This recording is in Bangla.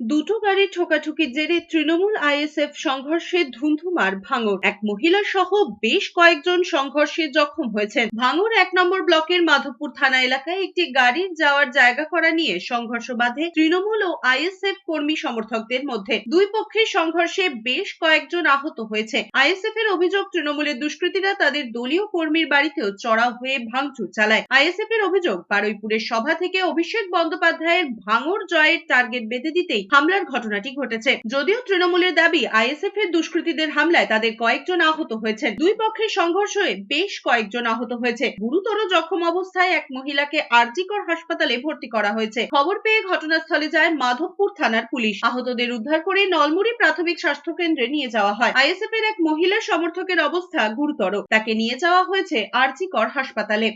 দুটো গাড়ির ঠোকাঠুকির জেরে তৃণমূল আইএসএফ সংঘর্ষে ধুন্ধুমার ভাঙর। এক মহিলা সহ বেশ কয়েকজন সংঘর্ষে জখম হয়েছেন। ভাঙর এক নম্বর ব্লকের মাধবপুর থানা এলাকায় একটি গাড়ির যাওয়ার জায়গা করা নিয়ে সংঘর্ষ বাধে তৃণমূল ও আইএসএফ কর্মী সমর্থকদের মধ্যে। দুই পক্ষের সংঘর্ষে বেশ কয়েকজন আহত হয়েছে। আইএসএফ এর অভিযোগ, তৃণমূলের দুষ্কৃতীরা তাদের দলীয় কর্মীর বাড়িতেও চড়াও হয়ে ভাঙচুর চালায়। আইএসএফ এর অভিযোগ, বারুইপুরের সভা থেকে অভিষেক বন্দ্যোপাধ্যায়ের ভাঙর জয়ের টার্গেট বেঁধে দিতেই হামলার ঘটনাটি ঘটেছে। যদিও তৃণমূলের দাবি আইএসএফ এর দুষ্কৃতীদের হামলায় তাদের কয়েকজন আহত হয়েছেন। দুই পক্ষের সংঘর্ষে বেশ কয়েকজন আহত হয়েছে। গুরুতর জখম অবস্থায় এক মহিলাকে আরজিকর হাসপাতালে ভর্তি করা হয়েছে। খবর পেয়ে ঘটনাস্থলে যায় মাধবপুর থানার পুলিশ। আহতদের উদ্ধার করে নলমুড়ি প্রাথমিক স্বাস্থ্য কেন্দ্রে নিয়ে যাওয়া হয়। আইএসএফ এর এক মহিলা সমর্থকের অবস্থা গুরুতর। তাকে নিয়ে যাওয়া হয়েছে আরজিকর হাসপাতালে।